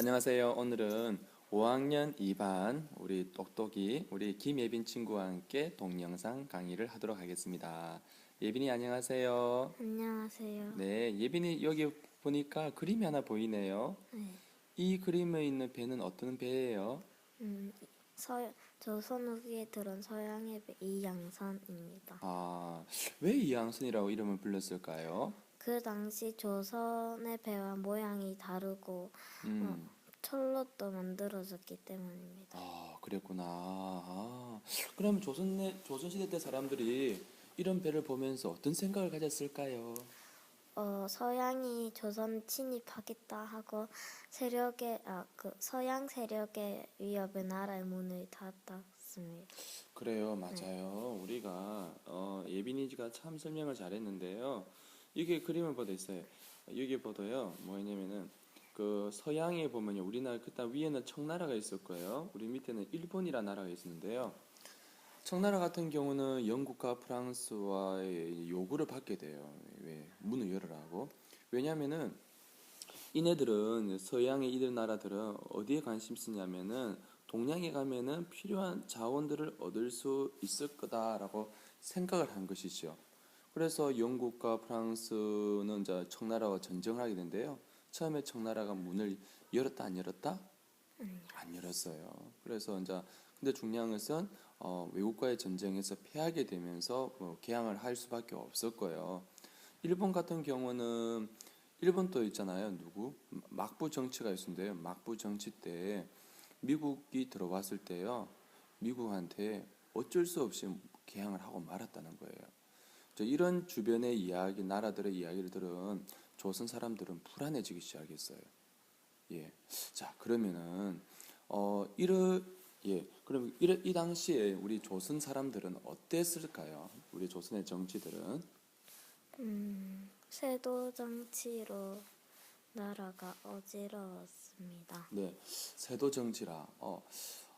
안녕하세요. 오늘은 5학년 2반 우리 똑똑이 우리 김예빈 친구와 함께 동영상 강의를 하도록 하겠습니다. 예빈이 안녕하세요. 안녕하세요. 네, 예빈이 여기 보니까 그림이 하나 보이네요. 네. 이 그림에 있는 배는 어떤 배예요? 음, 서, 조선 후기에 들은 서양의 배 이양선입니다. 아, 왜 이양선이라고 이름을 불렀을까요? 그 당시 조선의 배와 모양이 다르고 음. 철로 또 만들어졌기 때문입니다. 아, 그랬구나. 아, 그럼 조선의 조선 시대 때 사람들이 이런 배를 보면서 어떤 생각을 가졌을까요? 어, 서양이 조선 침입하겠다 하고 세력의 아, 그 서양 세력의 위협에 나라의 문을 닫았습니다. 그래요, 맞아요. 우리가 어, 예빈이가 참 설명을 잘했는데요. 이게 그림을 보도 있어요. 여기 보도요. 뭐냐면은 그 서양에 보면요, 우리나라 그때 위에는 청나라가 거예요. 우리 밑에는 일본이라 나라가 있었는데요. 청나라 같은 경우는 영국과 프랑스와의 요구를 받게 돼요. 왜 문을 열으라고? 왜냐면은 이네들은 서양의 이들 나라들은 어디에 관심 쓰냐면은 동양에 가면은 필요한 자원들을 얻을 수 있을 거다라고 생각을 한 것이죠. 그래서 영국과 프랑스는 이제 청나라와 전쟁을 하게 된대요. 처음에 청나라가 문을 열었다 안 열었다? 안 열었어요. 그래서 이제 근데 중요한 것은 어, 외국과의 전쟁에서 패하게 되면서 뭐 개항을 할 수밖에 없을 거예요. 일본 같은 경우는 일본도 있잖아요. 누구? 막부 정치가 있었는데요. 막부 정치 때 미국이 들어왔을 때요. 미국한테 어쩔 수 없이 개항을 하고 말았다는 거예요. 저 이런 주변의 이야기, 나라들의 이야기를 들은 조선 사람들은 불안해지기 시작했어요. 예. 자, 그러면은 어 이르 예. 그럼 이, 이 당시에 우리 조선 사람들은 어땠을까요? 우리 조선의 정치들은 음, 세도 정치로 나라가 어지러웠습니다. 네. 세도 정치라. 어.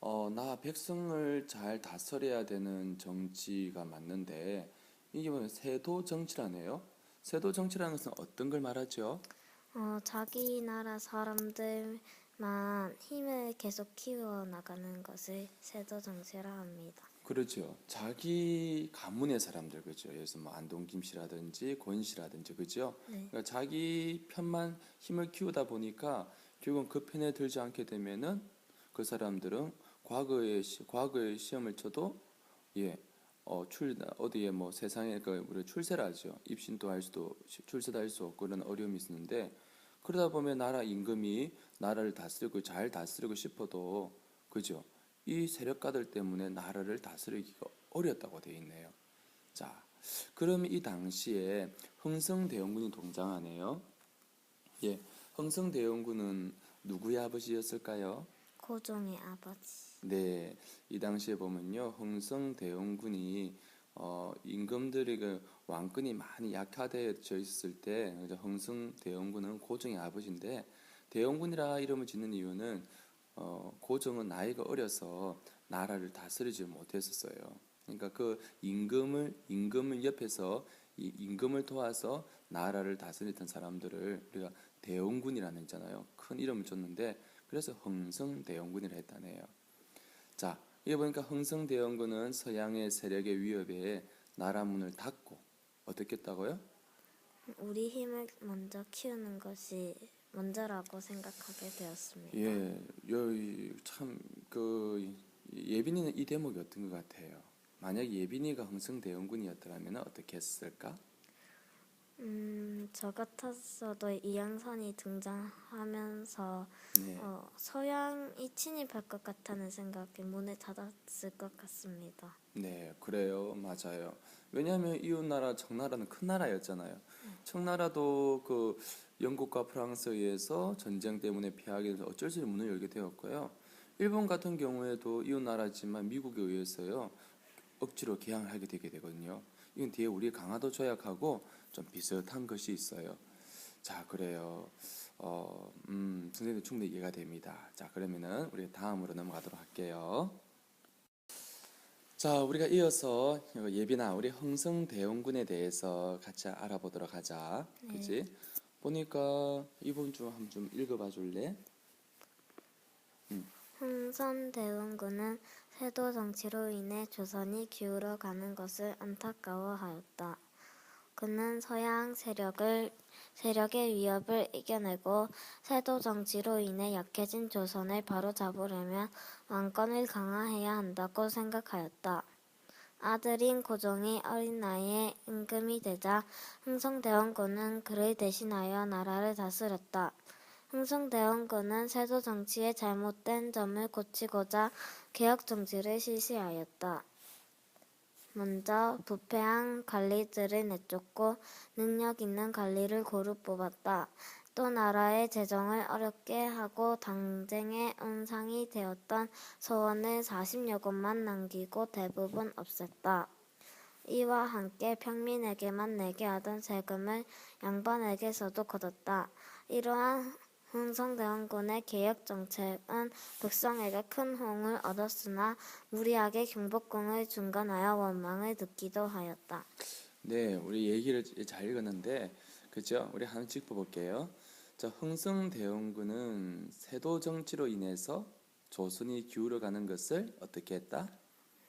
어, 나 백성을 잘 다스려야 되는 정치가 맞는데 이게 뭐 세도 정치라네요. 세도 정치라는 것은 어떤 걸 말하죠? 어, 자기 나라 사람들만 힘을 계속 키워 나가는 것을 세도 정치라 합니다. 그렇죠. 자기 가문의 사람들 그죠. 예를 들어서 뭐 안동 김 씨라든지 권 씨라든지 그죠. 네. 그러니까 자기 편만 힘을 키우다 보니까 결국은 그 편에 들지 않게 되면은 그 사람들은 과거의 시, 과거의 시험을 쳐도 예. 어, 출 어디에 뭐 세상에 그 우리 출세를 하죠. 입신도 할 수도 출세도 할 수 없고 그런 어려움이 있었는데 그러다 보면 나라 임금이 나라를 다스리고 잘 다스리고 싶어도 그죠. 이 세력가들 때문에 나라를 다스리기가 어렵다고 되어 있네요. 자, 그럼 이 당시에 흥성대원군이 동장하네요. 예, 흥성대원군은 누구의 아버지였을까요? 고종의 아버지. 네, 이 당시에 보면요, 흥성 대원군이 어, 임금들이 그 왕권이 많이 약화되어 있었을 때, 이제 흥성 대원군은 고종의 아버지인데, 대원군이라 이름을 짓는 이유는 어, 고종은 나이가 어려서 나라를 다스리지 못했었어요. 그러니까 그 임금을 임금을 옆에서 이 임금을 도와서 나라를 다스리던 사람들을 우리가 대원군이라는 있잖아요. 큰 이름을 줬는데 그래서 흥성 대원군이라 했다네요. 자, 이게 보니까 흥성대원군은 서양의 세력의 위협에 나라 문을 닫고 어떻게 했다고요? 우리 힘을 먼저 키우는 것이 먼저라고 생각하게 되었습니다. 예, 참그 예빈이는 이 대목이 어떤 것 같아요? 만약 예빈이가 흥성대원군이었더라면 어떻게 했을까? 음, 저 같았어도 이양선이 등장하면서 네, 어, 서양이 침입할 것 같다는 생각에 문을 닫았을 것 같습니다. 네, 그래요, 맞아요. 왜냐하면 이웃 나라 청나라는 큰 나라였잖아요. 청나라도 그 영국과 프랑스에 의해서 전쟁 때문에 피하게 돼서 어쩔 수 없이 문을 열게 되었고요. 일본 같은 경우에도 이웃 나라지만 미국에 의해서요 억지로 개항을 하게 되게 되거든요. 이건 뒤에 우리 강화도 조약하고 좀 비슷한 것이 있어요. 자, 그래요. 어, 음, 선생님 충분히 이해가 됩니다. 자, 그러면은 우리 다음으로 넘어가도록 할게요. 자, 우리가 이어서 예비나 우리 흥성대원군에 대해서 같이 알아보도록 하자. 네. 그지? 보니까 이번 주 한번 좀 읽어봐 줄래? 흥선대원군은 세도 정치로 인해 조선이 기울어 가는 것을 안타까워하였다. 그는 서양 세력을 세력의 위협을 이겨내고 세도 정치로 인해 약해진 조선을 바로잡으려면 왕권을 강화해야 한다고 생각하였다. 아들인 고종이 어린 나이에 임금이 되자 흥성대원군은 그를 대신하여 나라를 다스렸다. 흥성대원군은 세도 정치의 잘못된 점을 고치고자 개혁 정치를 실시하였다. 먼저 부패한 관리들을 내쫓고 능력 있는 관리를 고루 뽑았다. 또 나라의 재정을 어렵게 하고 당쟁의 온상이 되었던 서원을 40여 곳만 남기고 대부분 없앴다. 이와 함께 평민에게만 내게 하던 세금을 양반에게서도 걷었다. 이러한 흥성대원군의 개혁 정책은 백성에게 큰 호응을 얻었으나 무리하게 경복궁을 중간하여 원망을 듣기도 하였다. 네, 우리 얘기를 잘 읽었는데, 그죠? 우리 하나 짚어볼게요. 자, 흥성대원군은 세도 정치로 인해서 조선이 기울어가는 것을 어떻게 했다?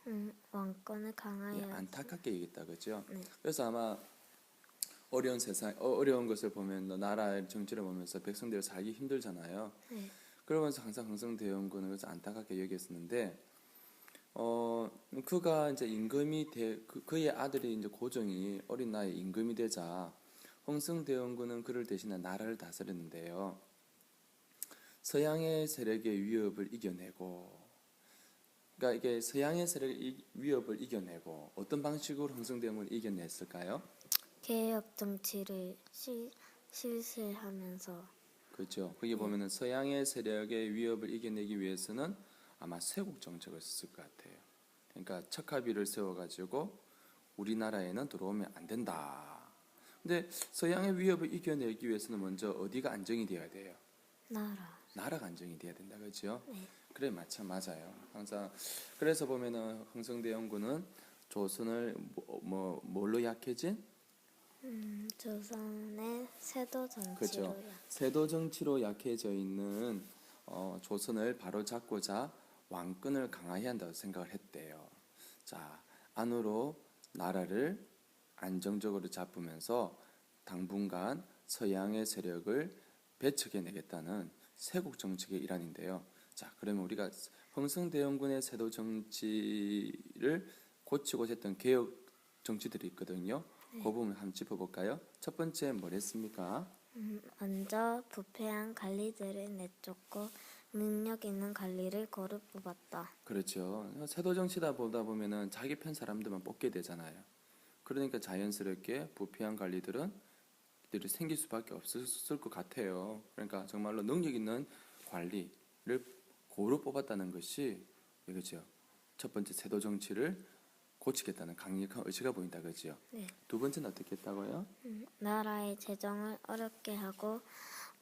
음, 왕권을 예, 강하여 안타깝게 얘기했다, 그죠? 네. 그래서 아마 어려운 세상, 어, 어려운 것을 보면 너 나라의 정치를 보면서 백성들이 살기 힘들잖아요. 네. 그러면서 항상 흥성대원 군을 그래서 안타깝게 여겼었는데, 어, 그가 이제 임금이 돼, 그, 그의 아들이 이제 고종이 어린 나이에 임금이 되자 흥성대원 군은 그를 대신해 나라를 다스렸는데요. 서양의 세력의 위협을 이겨내고, 그러니까 이게 서양의 세력의 이- 위협을 이겨내고 어떤 방식으로 흥성대원 군을 이겨냈을까요? 개혁 정치를 실, 실시하면서 그렇죠. 거기 보면은 서양의 세력의 위협을 이겨내기 위해서는 아마 쇄국 정책을 썼을 것 같아요. 그러니까 척하비를 세워가지고 우리나라에는 들어오면 안 된다. 근데 서양의 위협을 이겨내기 위해서는 먼저 어디가 안정이 돼야 돼요? 나라. 나라가 안정이 돼야 된다, 그렇죠? 네. 그래 마찬 맞아요. 항상 그래서 보면은 흥성대원군은 조선을 뭐, 뭐 뭘로 약해진? 음, 조선의 세도 정치로요. 그죠. 세도 정치로 약해져 있는 어, 조선을 바로 잡고자 왕권을 강화해야 한다고 생각을 했대요. 자, 안으로 나라를 안정적으로 잡으면서 당분간 서양의 세력을 배척해내겠다는 세국 정책의 일환인데요. 자, 그러면 우리가 흥성대원군의 세도 정치를 고치고자 했던 개혁 정치들이 있거든요. 그 부분 한번 짚어볼까요? 첫 번째 뭐랬습니까? 음, 먼저 부패한 관리들을 내쫓고 능력 있는 관리를 고루 뽑았다. 그렇죠. 세도 정치다 보다 보면은 자기 편 사람들만 뽑게 되잖아요. 그러니까 자연스럽게 부패한 관리들은 들이 생길 수밖에 없었을 것 같아요. 그러니까 정말로 능력 있는 관리를 고루 뽑았다는 것이 이거죠. 첫 번째 세도 정치를 고치겠다는 강력한 의지가 보인다 그죠. 네. 두 번째는 어떻게 했다고요? 음, 나라의 재정을 어렵게 하고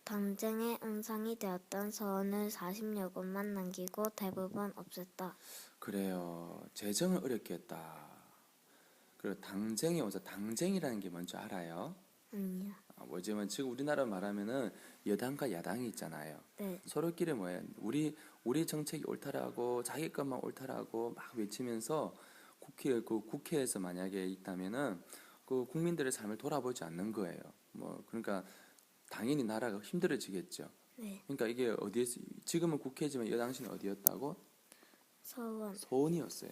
당쟁의 음상이 되었던 서원을 40여 곳만 남기고 대부분 없앴다. 그래요. 재정을 어렵게 했다. 그리고 당쟁이 오자 당쟁이라는 게 뭔지 알아요? 아니요. 아, 뭐지만 지금 우리나라 말하면은 여당과 야당이 있잖아요. 네. 서로끼리 뭐예요? 우리 우리 정책이 옳다라고 자기 것만 옳다라고 막 외치면서 국회 그 국회에서 만약에 있다면은 그 국민들의 삶을 돌아보지 않는 거예요. 뭐 그러니까 당연히 나라가 힘들어지겠죠. 네. 그러니까 이게 어디에 지금은 국회지만 여당시는 어디였다고? 서원. 소원이었어요.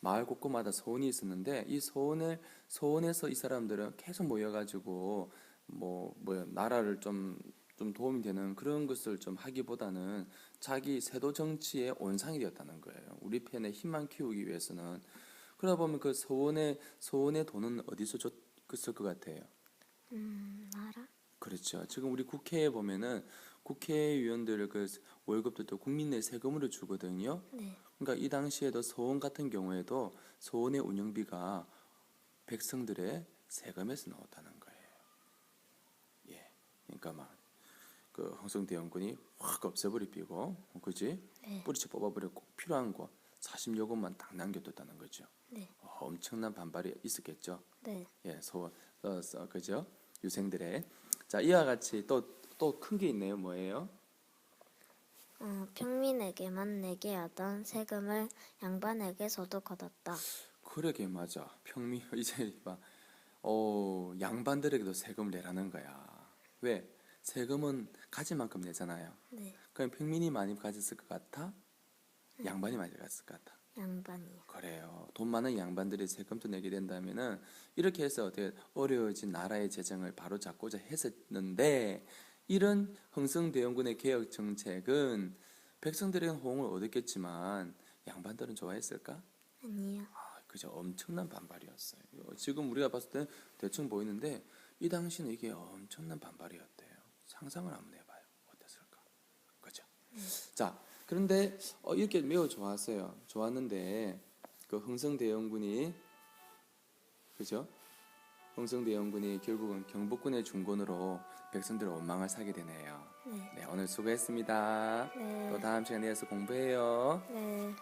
마을 곳곳마다 소원이 있었는데 이 소원을 소원에서 이 사람들은 계속 모여가지고 뭐 뭐야 나라를 좀좀 도움이 되는 그런 것을 좀 하기보다는 자기 세도 정치의 온상이 되었다는 거예요. 우리 편의 힘만 키우기 위해서는 그러다 보면 그 소원의 소원의 돈은 어디서 줬을 것 같아요. 음, 나라? 그렇죠. 지금 우리 국회에 보면은 국회의원들 그 월급들도 국민의 세금으로 주거든요. 네. 그러니까 이 당시에도 소원 같은 경우에도 소원의 운영비가 백성들의 세금에서 나왔다는 거예요. 예, 그러니까 막그 흥성대원군이 확 없애버리고, 그지? 네. 뿌리채 뽑아버리고 필요한 거 40여 곳만 딱 남겨뒀다는 거죠. 네. 어, 엄청난 반발이 있었겠죠. 네. 예, 소원, 어, 어, 그죠? 유생들의 자 이와 같이 또 또 큰 게 있네요. 뭐예요? 어, 평민에게만 내게 하던 세금을 양반에게서도 걷었다. 그러게 맞아. 평미 이제 봐. 어, 양반들에게도 세금을 내라는 거야. 왜? 세금은 가진 만큼 내잖아요. 네, 그럼 평민이 많이 가졌을 것 같아? 양반이 많이 가졌을 것 같아. 양반이요. 그래요. 돈 많은 양반들이 세금도 내게 된다면은 이렇게 해서 어떻게 어려워진 나라의 재정을 바로 잡고자 했었는데 이런 흥성대원군의 개혁 정책은 백성들의 호응을 얻었겠지만 양반들은 좋아했을까? 아니요. 아, 그저 엄청난 반발이었어요. 지금 우리가 봤을 때 대충 보이는데 이 당시는 이게 엄청난 반발이었대요. 상상을 한번 해봐요. 어땠을까? 그죠? 자, 그런데 어, 이렇게 매우 좋았어요. 좋았는데 그 흥성대원군이 그죠? 흥성대원군이 결국은 경복군의 중건으로 백성들의 원망을 사게 되네요. 네, 네, 오늘 수고했습니다. 네, 또 다음 시간에 이어서 공부해요. 네.